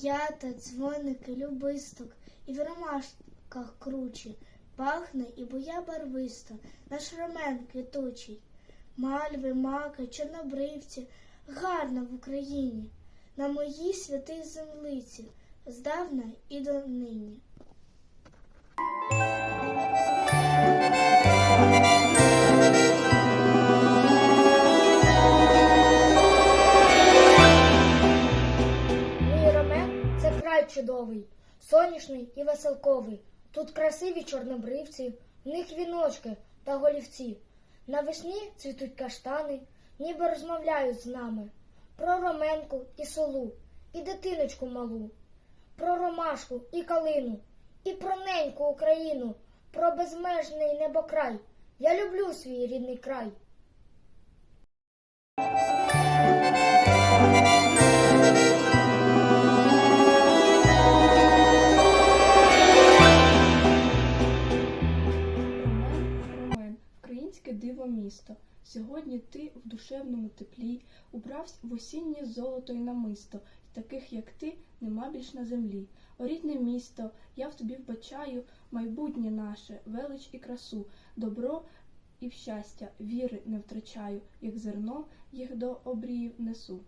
Дверцята, дзвоники, любисток, і в ромашках кручі, пахне і боя барвисто, наш ромен квітучий. Мальви, маки, чорнобривці, гарно в Україні, на моїй святій землиці, здавна і донині. Чудовий, соняшний і веселковий. Тут красиві чорнобривці, в них віночки та голівці. Навесні цвітуть каштани, ніби розмовляють з нами. Про роменку і солу, і дитиночку малу, про ромашку і калину, і про неньку Україну, про безмежний небокрай. Я люблю свій рідний край. Українське диво місто. Сьогодні ти в душевному теплі убравсь в осіннє золото й намисто, й таких, як ти, нема більш на землі. О рідне місто, я в тобі вбачаю майбутнє наше, велич і красу, добро і в щастя, віри не втрачаю, як зерно їх до обріїв несу.